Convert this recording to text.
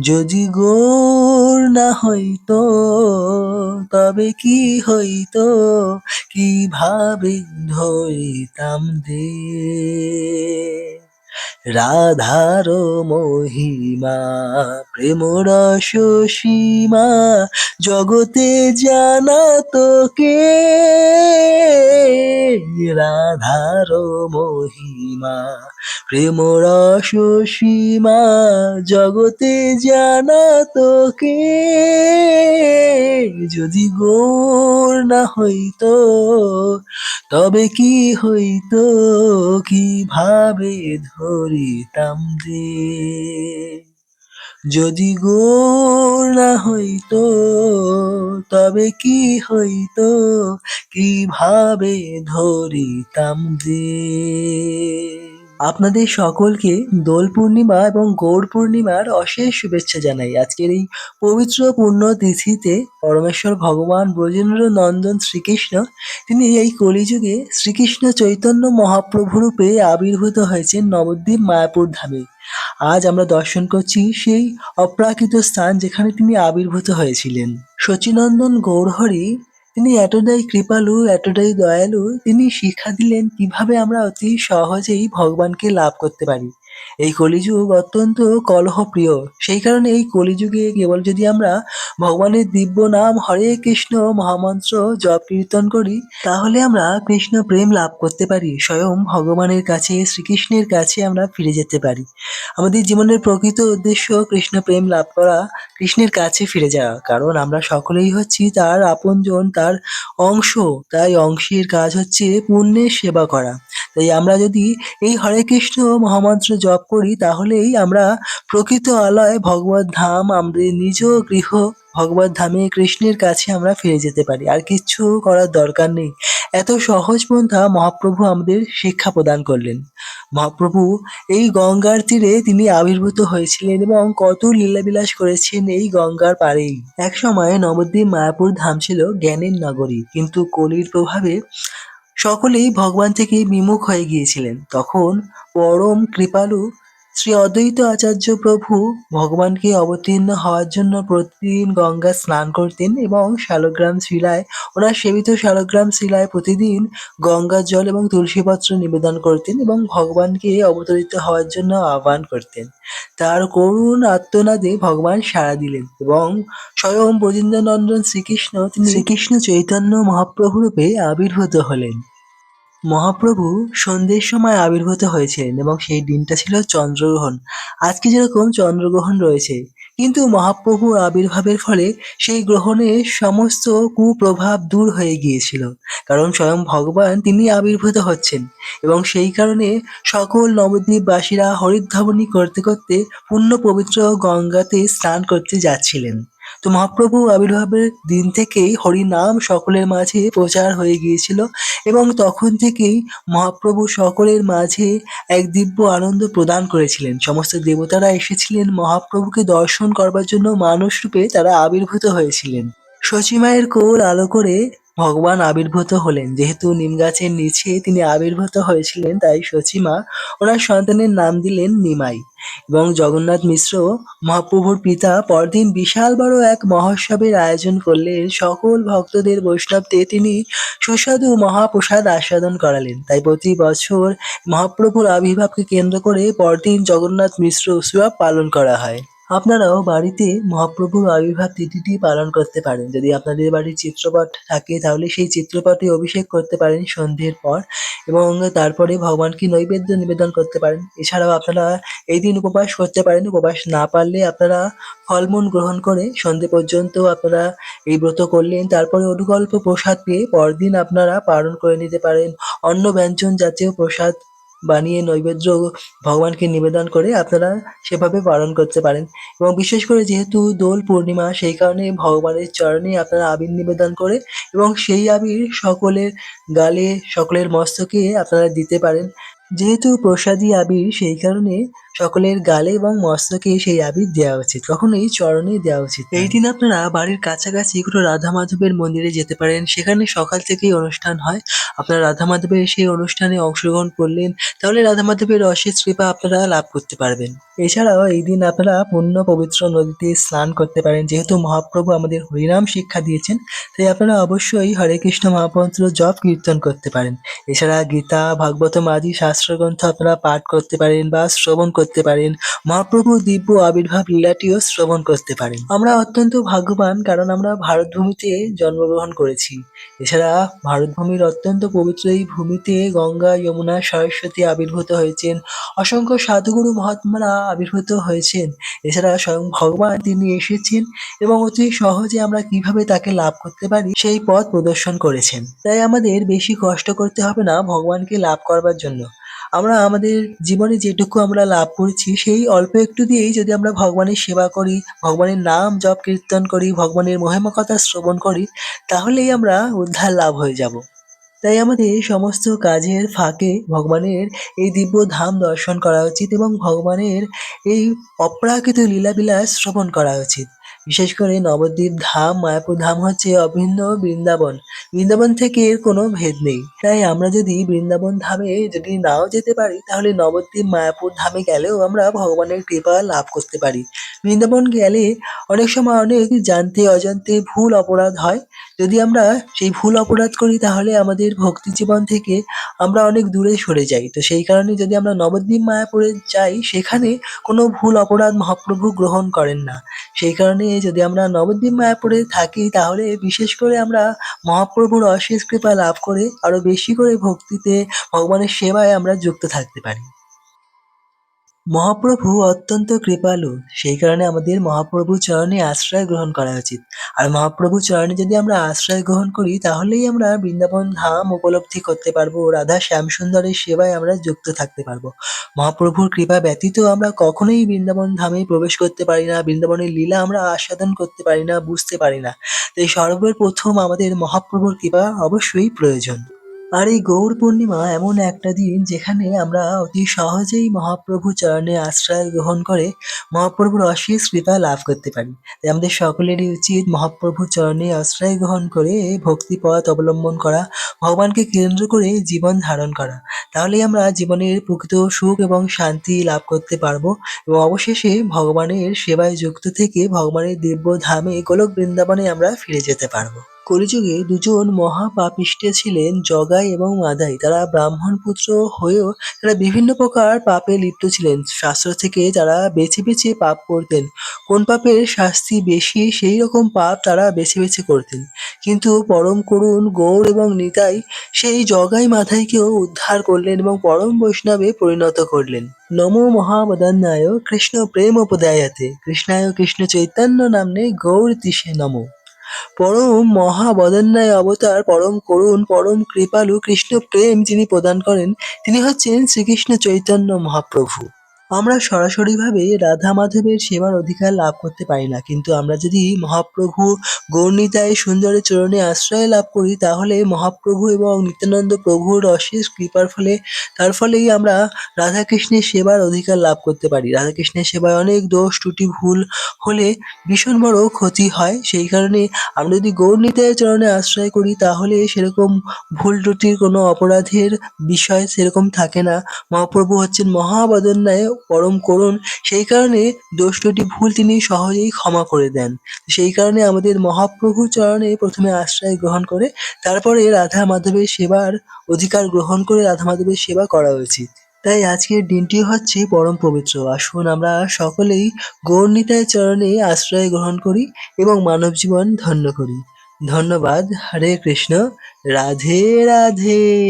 যদি গোর না হইতো তবে কি হইতো? কীভাবে ধরিতাম দে? রাধার মহিমা প্রেম রস সীমা জগতে জানা তোকে রাধার মহিমা প্রেম রস সীমা জগতে জানা তোকে যদি গোর না হইতো, তবে কি হইতো? কীভাবে ধরিতাম যে। যদি গোর না হইতো তবে কি হইত? কীভাবে ধরিতাম দে আপনাদের সকলকে দোল পূর্ণিমা এবং গৌর পূর্ণিমার অশেষ শুভেচ্ছা জানাই। আজকের এই পবিত্র পূর্ণ তিথিতে পরমেশ্বর ভগবান ব্রজেন্দ্র নন্দন শ্রীকৃষ্ণ, তিনি এই কলিযুগে শ্রীকৃষ্ণ চৈতন্য মহাপ্রভু রূপে আবির্ভূত হয়েছেন নবদ্বীপ মায়াপুর ধামে। আজ আমরা দর্শন করছি সেই অপ্রাকৃত স্থান যেখানে তিনি আবির্ভূত হয়েছিলেন। শচীনন্দন গৌরহরি তিনি এতটাই কৃপালু, এতটাই দয়ালু, তিনি শিক্ষা দিলেন কীভাবে আমরা অতি সহজেই ভগবানকে লাভ করতে পারি। এই কলিযুগ অত্যন্ত কলহপ্রিয়। সেই কারণে এই কলিযুগে কেবল যদি আমরা ভগবানের দিব্য নাম হরে কৃষ্ণ মহামন্ত্র জপ কীর্তন করি, তাহলে আমরা কৃষ্ণ প্রেম লাভ করতে পারি, স্বয়ং ভগবানের কাছে, শ্রীকৃষ্ণের কাছে আমরা ফিরে যেতে পারি। আমাদের জীবনের প্রকৃত উদ্দেশ্য কৃষ্ণ প্রেম লাভ করা, কৃষ্ণের কাছে ফিরে যাওয়া। কারণ আমরা সকলেই হচ্ছি তার আপনজন, তার অংশ। তাই অংশের কাজ হচ্ছে পুণ্যের সেবা করা। তাই আমরা যদি এই হরে কৃষ্ণ মহামন্ত্র জপ করি, তাহলেই আমরা প্রকৃত আলয় ভগবত ধাম, আমাদের নিজ গৃহ ভগবত ধামে কৃষ্ণের কাছে আমরা ফিরে যেতে পারি। আর কিচ্ছু করার দরকার নেই। এত সহজ পন্থা মহাপ্রভু আমাদের শিক্ষা প্রদান করলেন। মহাপ্রভু এই গঙ্গার তীরে তিনি আবির্ভূত হয়েছিলেন এবং কত লীলাবিলাস করেছেন এই গঙ্গার পাড়েই এক সময় নবদ্বীপ মায়াপুর ধাম ছিল জ্ঞানের নগরী, কিন্তু কলির প্রভাবে সকলেই ভগবান থেকে বিমুখ হয়ে গিয়েছিলেন। তখন পরম কৃপালু শ্রী অদ্বৈত আচার্য প্রভু ভগবানকে অবতীর্ণ হওয়ার জন্য প্রতিদিন গঙ্গা স্নান করতেন এবং শালগ্রাম শিলায়, ওনার সেবিত শালগ্রাম শিলায় প্রতিদিন গঙ্গার জল এবং তুলসীপত্র নিবেদন করতেন এবং ভগবানকে অবতরিত হওয়ার জন্য আহ্বান করতেন। তার করুণ আত্মনাদে ভগবান সাড়া দিলেন এবং স্বয়ং ব্রজেন্দ্রনন্দন শ্রীকৃষ্ণ তিনি শ্রীকৃষ্ণ চৈতন্য মহাপ্রভু রূপে আবির্ভূত হলেন। মহাপ্রভু সন্ধ্যের সময় আবির্ভূত হয়েছিলেন এবং সেই দিনটা ছিল চন্দ্রগ্রহণ। আজকে যেরকম চন্দ্রগ্রহণ রয়েছে, কিন্তু মহাপ্রভুর আবির্ভাবের ফলে সেই গ্রহণের সমস্ত কুপ্রভাব দূর হয়ে গিয়েছিল, কারণ স্বয়ং ভগবান তিনি আবির্ভূত হচ্ছেন এবং সেই কারণে সকল নবদ্বীপবাসীরা হরিদ্ধাবনী করতে করতে পূর্ণ পবিত্র গঙ্গাতে স্নান করতে যাচ্ছিলেন। তো মহাপ্রভু আবির্ভাবের দিন থেকেই হরিনাম সকলের মাঝে প্রচার হয়ে গিয়েছিল এবং তখন থেকেই মহাপ্রভু সকলের মাঝে এক দিব্য আনন্দ প্রদান করেছিলেন। সমস্ত দেবতারা এসেছিলেন মহাপ্রভুকে দর্শন করবার জন্য মানুষ রূপে তারা আবির্ভূত হয়েছিলেন। শচীমায়ের কোল আলো করে ভগবান আবির্ভূত হলেন। যেহেতু নিম গাছের নিচে তিনি আবির্ভূত হয়েছিলেন, তাই শচীমা ওনার সন্তানের নাম দিলেন নিমাই এবং জগন্নাথ মিশ্র মহাপ্রভুর পিতা পরদিন বিশাল বড় এক মহোৎসবের আয়োজন করলেন। সকল ভক্তদের বৈষ্ণবদের তিনি সুস্বাদু মহাপ্রসাদ আস্বাদন করালেন। তাই প্রতি বছর মহাপ্রভুর আবির্ভাবকে কেন্দ্র করে পরদিন জগন্নাথ মিশ্র উৎসব পালন করা হয়। আপনারাও বাড়িতে মহাপ্রভুর আবির্ভাব তিথিটি পালন করতে পারেন। যদি আপনাদের বাড়ির চিত্রপট থাকে, তাহলে সেই চিত্রপটে অভিষেক করতে পারেন সন্ধ্যের পর এবং তারপরে ভগবানকে নৈবেদ্য নিবেদন করতে পারেন। এছাড়াও আপনারা এই দিন উপবাস করতে পারেন। উপবাস না পারলে আপনারা ফলমূল গ্রহণ করে সন্ধে পর্যন্ত আপনারা এই ব্রত করলেন। তারপরে অনুকল্প প্রসাদ পেয়ে পরদিন আপনারা পালন করে নিতে পারেন। অন্ন ব্যঞ্জন জাতীয় প্রসাদ বানিয়ে নৈবেদ্য ভগবানকে নিবেদন করে আপনারা সেভাবে পালন করতে পারেন। এবং বিশেষ করে যেহেতু দোল পূর্ণিমা, সেই কারণে ভগবানের চরণে আপনারা আবির নিবেদন করে এবং সেই আবির সকলের গালে, সকলের মস্তকে আপনারা দিতে পারেন। যেহেতু প্রসাদী আবির সেই কারণে সকলের গালে এবং মস্তকে সেই আবির দেওয়া উচিত, কখনোই চরণে দেওয়া উচিত এই দিন আপনারা বাড়ির কাছাকাছি কোনো রাধা মাধবের মন্দিরে যেতে পারেন। সেখানে সকাল থেকেই অনুষ্ঠান হয়। আপনারা রাধা মাধবের সেই অনুষ্ঠানে অংশগ্রহণ করলেন, তাহলে রাধা মাধবের অশেষ কৃপা আপনারা লাভ করতে পারবেন। এছাড়াও এই দিন আপনারা পূর্ণ পবিত্র নদীতে স্নান করতে পারেন। যেহেতু মহাপ্রভু আমাদের হরিনাম শিক্ষা দিয়েছেন, তাই আপনারা অবশ্যই হরে কৃষ্ণ মহামন্ত্র জপ কীর্তন করতে পারেন। এছাড়া গীতা, ভাগবতম আদি শাস্ত্রগ্রন্থ আপনারা পাঠ করতে পারেন বা শ্রবণ করতে পারেন। মহাপ্রভু, দিব্য, আবির্ভাব লীলাটিও শ্রবণ করতে পারেন। আমরা অত্যন্ত ভাগ্যবান কারণ আমরা ভারত ভূমিতে জন্মগ্রহণ করেছি। এছাড়া ভারতভূমির অত্যন্ত পবিত্র এই ভূমিতে গঙ্গা, যমুনা, সরস্বতী আবির্ভূত হয়েছেন। অসংখ্য সাধুগুরু মহাত্মারা আবির্ভূত হয়েছেন। এছাড়া স্বয়ং ভগবান তিনি এসেছেন এবং অতি সহজে আমরা কীভাবে তাকে লাভ করতে পারি সেই পথ প্রদর্শন করেছেন। তাই আমাদের বেশি কষ্ট করতে হবে না ভগবানকে লাভ করবার জন্য। আমরা আমাদের জীবনে যেটুকু আমরা লাভ করছি, সেই অল্প একটু দিয়েই যদি আমরা ভগবানের সেবা করি, ভগবানের নাম জপ কীর্তন করি, ভগবানের মহিমা কথা শ্রবণ করি, তাহলেই আমরা উদ্ধার লাভ হয়ে যাব। তাই আমাদের সমস্ত কাজের ফাঁকে ভগবানের এই দিব্য ধাম দর্শন করা উচিত এবং ভগবানের এই অপ্রাকৃত লীলাবিলাস শ্রবণ করা উচিত। বিশেষ করে নবদ্বীপ ধাম, মায়াপুর ধাম হচ্ছে অভিন্ন বৃন্দাবন। বৃন্দাবন থেকে এর কোনো ভেদ নেই। তাই আমরা যদি বৃন্দাবন ধামে যদি নাও যেতে পারি, তাহলে নবদ্বীপ, মায়াপুর ধামে গেলেও আমরা ভগবানের কৃপা লাভ করতে পারি। বৃন্দাবন গেলে অনেক সময় অনেক জানতে অজান্তে ভুল অপরাধ হয়। যদি আমরা সেই ভুল অপরাধ করি, তাহলে আমাদের ভক্তি জীবন থেকে আমরা অনেক দূরে সরে যাই। তো সেই কারণে যদি আমরা নবদ্বীপ, মায়াপুরে যাই, সেখানে কোনো ভুল অপরাধ মহাপ্রভু গ্রহণ করেন না। সেই কারণে যদি আমরা নবদ্বীপ মায়াপুরে থাকি, তাহলে বিশেষ করে আমরা মহাপ্রভুর অশেষ কৃপা লাভ করে, আরও বেশি করে ভক্তিতে, ভগবানের সেবায় আমরা যুক্ত থাকতে পারি। মহাপ্রভু অত্যন্ত কৃপালু। সেই কারণে আমাদের মহাপ্রভু চরণে আশ্রয় গ্রহণ করা উচিত। আর মহাপ্রভু চরণে যদি আমরা আশ্রয় গ্রহণ করি, তাহলেই আমরা বৃন্দাবন ধাম উপলব্ধি করতে পারব, রাধা শ্যামসুন্দরের সেবায় আমরা যুক্ত থাকতে পারব। মহাপ্রভুর কৃপা ব্যতীত আমরা কখনোই বৃন্দাবন ধামে প্রবেশ করতে পারি না, বৃন্দাবনের লীলা আমরা আস্বাদন করতে পারি না, বুঝতে পারি না। তাই সর্বপ্রথম আমাদের মহাপ্রভুর কৃপা অবশ্যই প্রয়োজন। আর এই গৌর পূর্ণিমা, এমন একটা দিন যেখানে আমরা অতি সহজেই মহাপ্রভু চরণে আশ্রয় গ্রহণ করে মহাপ্রভুর অশেষ কৃপা লাভ করতে পারি। তাই আমাদের সকলেরই উচিত মহাপ্রভু চরণে আশ্রয় গ্রহণ করে ভক্তি পথ অবলম্বন করা, ভগবানকে কেন্দ্র করে জীবন ধারণ করা। তাহলে আমরা জীবনের প্রকৃত সুখ এবং শান্তি লাভ করতে পারব এবং অবশেষে ভগবানের সেবায় যুক্ত থেকে ভগবানের দিব্য ধামে গোলক বৃন্দাবনে আমরা ফিরে যেতে পারব। কলিযুগে দুজন মহাপাপিষ্ঠে ছিলেন জগাই এবং মাদাই। তারা ব্রাহ্মণ পুত্র হয়েও তারা বিভিন্ন প্রকার পাপে লিপ্ত ছিলেন। শাস্ত্র থেকে তারা বেছে বেছে পাপ করতেন। কোন পাপের শাস্তি বেশি, সেই রকম পাপ তারা বেছে বেছে করতেন। কিন্তু পরম করুণ গৌর এবং নিতাই সেই জগাই মাথাইকেও উদ্ধার করলেন এবং পরম বৈষ্ণবে পরিণত করলেন। নমো মহাবদান্যায় কৃষ্ণ প্রেম উপদায়াতে। কৃষ্ণায় কৃষ্ণ চৈতন্য নামনে গৌর তিসে নমো। পরম মহাবদান্যায় অবতার, পরম করুণ, পরম কৃপালু, কৃষ্ণ প্রেম যিনি প্রদান করেন, তিনি হচ্ছেন শ্রীকৃষ্ণ চৈতন্য মহাপ্রভু। আমরা সরাসরিভাবে রাধা মাধবের সেবার অধিকার লাভ করতে পারি না। কিন্তু আমরা যদি মহাপ্রভু গৌরনিতাই সুন্দরের চরণে আশ্রয় লাভ করি, তাহলে মহাপ্রভু এবং নিত্যানন্দ প্রভুর অশেষ কৃপার ফলে, তার ফলেই আমরা রাধাকৃষ্ণের সেবার অধিকার লাভ করতে পারি। রাধাকৃষ্ণের সেবায় অনেক দোষ, ত্রুটি, ভুল হলে ভীষণ বড় ক্ষতি হয়। সেই কারণে আমরা যদি গৌরনিতাইয়ের চরণে আশ্রয় করি, তাহলে সেরকম ভুল, ত্রুটির কোনো অপরাধের বিষয় সেরকম থাকে না। মহাপ্রভু হচ্ছেন মহাবদন্যায় পরম করুণ, সেই কারণে দোষ ভুল তিনি সহজেই ক্ষমা করে দেন। সেই কারণে আমাদের মহাপ্রভু চরণে প্রথমে আশ্রয় গ্রহণ করে, তারপরে রাধা মাধবের সেবার অধিকার গ্রহণ করে রাধা মাধবের সেবা করা উচিত। তাই আজকের দিনটি হচ্ছে পরম পবিত্র। আসুন আমরা সকলেই গৌরনিতায় চরণে আশ্রয় গ্রহণ করি এবং মানব জীবন ধন্য করি। ধন্যবাদ। হরে কৃষ্ণ। রাধে রাধে।